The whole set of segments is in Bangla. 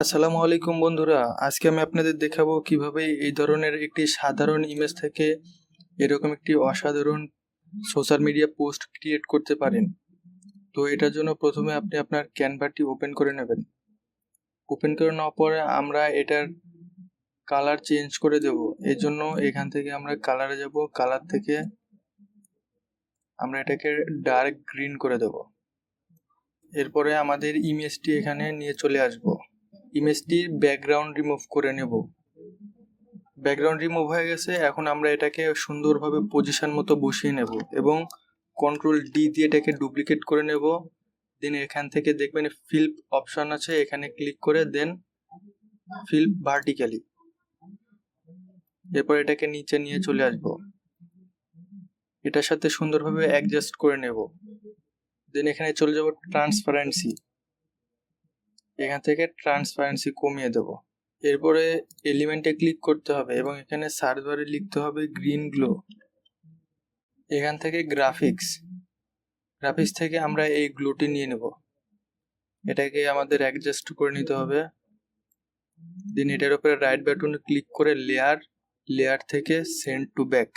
আসসালামু আলাইকুম বন্ধুরা, আজকে আমি আপনাদের দেখাবো কীভাবে এই ধরনের একটি সাধারণ ইমেজ থেকে এরকম একটি অসাধারণ সোশ্যাল মিডিয়া পোস্ট ক্রিয়েট করতে পারেন। তো এটার জন্য প্রথমে আপনি আপনার ক্যানভাটি ওপেন করে নেবেন। ওপেন করে নেওয়ার পরে আমরা এটার কালার চেঞ্জ করে দেব। এর জন্য এখান থেকে আমরা কালারে যাব কালার থেকে আমরা এটাকে ডার্ক গ্রিন করে দেব। এরপরে আমাদের ইমেজটি এখানে নিয়ে চলে আসব। ইমেজটির ব্যাকগ্রাউন্ড রিমুভ করে নেব। ব্যাকগ্রাউন্ড রিমুভ হয়ে গেছে, এখন আমরা এটাকে সুন্দরভাবে পজিশন মতো বসিয়ে নেব এবং কন্ট্রোল ডি দিয়ে এটাকে ডুপ্লিকেট করে নেব। দেন এখান থেকে দেখবেন ফিল্প অপশন আছে, এখানে ক্লিক করে দেন ফিল্প ভার্টিক্যালি এরপর এটাকে নিচে নিয়ে চলে আসব। এটার সাথে সুন্দরভাবে অ্যাডজাস্ট করে নেব। দেন এখানে চলে যাব ট্রান্সপারেন্সি এখান থেকে ট্রান্সপারেন্সি কমিয়ে দেব। এরপরে এলিমেন্টে ক্লিক করতে হবে এবং এখানে সার্চ বারে লিখতে হবে গ্রিন গ্লো এখান থেকে গ্রাফিক্স গ্রাফিক্স থেকে আমরা এই গ্লোটি নিয়ে নেব। এটাকে আমাদের অ্যাডজাস্ট করে নিতে হবে। দেন এটার উপরে রাইট বাটনে ক্লিক করে লেয়ার লেয়ার থেকে সেন্ড টু ব্যাক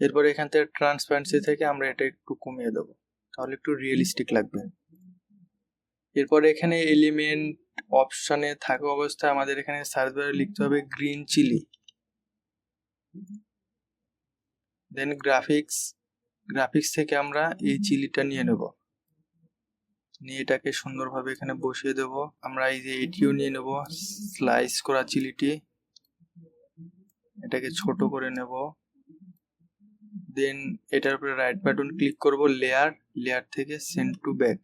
এরপরে এখান থেকে ট্রান্সপারেন্সি থেকে আমরা এটা একটু কমিয়ে দেবো। তাহলে একটু রিয়েলিস্টিক লাগবে। এরপর এখানে এলিমেন্ট অপশনে থাকা অবস্থায় আমাদের এখানে সার্চ বারে লিখতে হবে green chili then graphics graphics থেকে আমরা এই চিলিটা নিয়ে নেব। নিয়ে এটাকে সুন্দরভাবে এখানে বসিয়ে দেব। আমরা এই যে এটিও নিয়ে নেব স্লাইস করা চিলিটি এটাকে ছোট করে নেব। দেন এটার উপরে রাইট বাটন ক্লিক করব লেয়ার লেয়ার থেকে সেন্ড টু ব্যাক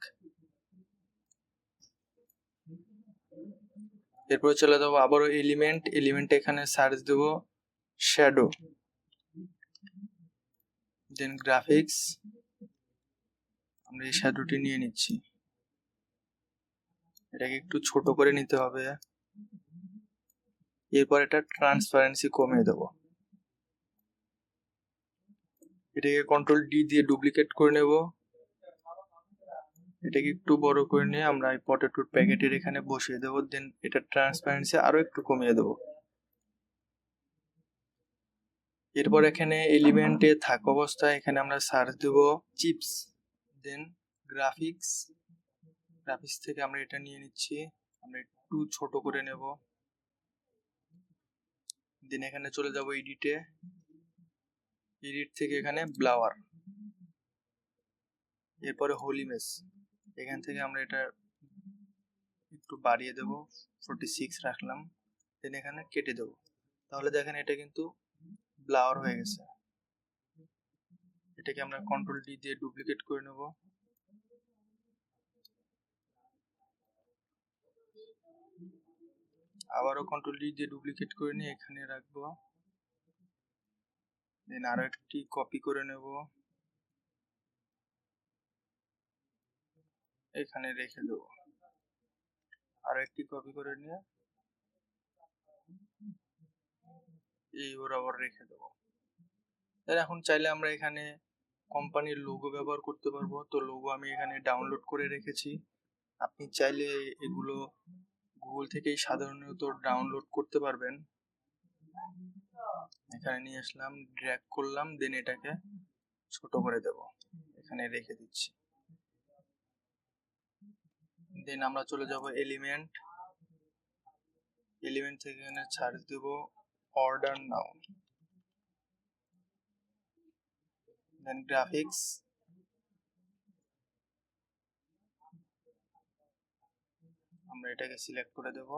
এরপরে চলে যাব আবারও এলিমেন্ট এলিমেন্ট এখানে সার্চ দেব শ্যাডো দেন গ্রাফিক্স আমরা এই শ্যাডোটি নিয়ে নিচ্ছি। এটাকে একটু ছোট করে নিতে হবে। এরপর এটা ট্রান্সপারেন্সি কমিয়ে দেব। এটাকে কন্ট্রোল ডি দিয়ে ডুপ্লিকেট করে নেব। এটাকে একটু বড় করে নিয়ে আমরা এই পটেটোর প্যাকেটের এখানে বসিয়ে দেবো। দেন এটা ট্রান্সপারেন্সি আরও একটু কমিয়ে দেবো। এরপর এখানে এলিমেন্টে থাক অবস্থায় এখানে আমরা সার্চ দেব চিপস দেন গ্রাফিক্স গ্রাফিক্স থেকে আমরা এটা নিয়ে নিচ্ছি। আমরা একটু ছোট করে নেব। দেন এখানে চলে যাব এডিটে এডিট থেকে এখানে ব্লাওয়ার এরপরে হোলিমেস এখান থেকে আমরা এটা একটু বাড়িয়ে দেব ফোরটি সিক্স রাখলাম দেন এখানে কেটে দেব। তাহলে দেখেন এটা কিন্তু ব্লাওয়ার হয়ে গেছে। এটাকে আমরা কন্ট্রোল ডি দিয়ে ডুপ্লিকেট করে নেব। আবারও কন্ট্রোল ডি দিয়ে ডুপ্লিকেট করে নিয়ে এখানে রাখব। দেন আরও একটি কপি করে নেব। এখানে রেখে দেবো। আর একটি কপি করে নিয়ে এই বরাবর রেখে দেবো। তাহলে এখন চাইলে আমরা এখানে কোম্পানির লোগো ব্যবহার করতে পারব। তো লোগো আমি এখানে ডাউনলোড করে রেখেছি। আপনি চাইলে এগুলো গুগল থেকেই সাধারণত ডাউনলোড করতে পারবেন। এখানে নিয়ে আসলাম ড্র্যাগ করলাম দেন এটাকে ছোট করে দেব। এখানে রেখে দিচ্ছি। দেন আমরা চলে যাব এলিমেন্ট এলিমেন্ট থেকে এখানে ছাড় দেব অর্ডার নাও দেন গ্রাফিক্স আমরা এটাকে সিলেক্ট করে দেব।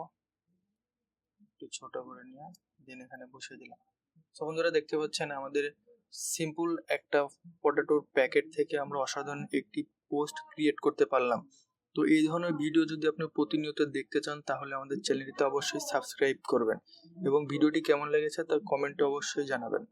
একটু ছোট করে নিয়ে দেন এখানে বসিয়ে দিলাম। সো বন্ধুরা, দেখতে পাচ্ছেন আমাদের সিম্পল একটা পটেটোর প্যাকেট থেকে আমরা অসাধারণ একটি পোস্ট ক্রিয়েট করতে পারলাম। তো এই ধরনের ভিডিও যদি আপনি প্রতিনিয়ত দেখতে চান, তাহলে আমাদের চ্যানেলটিতে অবশ্যই সাবস্ক্রাইব করবেন এবং ভিডিওটি কেমন লেগেছে, তার কমেন্টে অবশ্যই জানাবেন।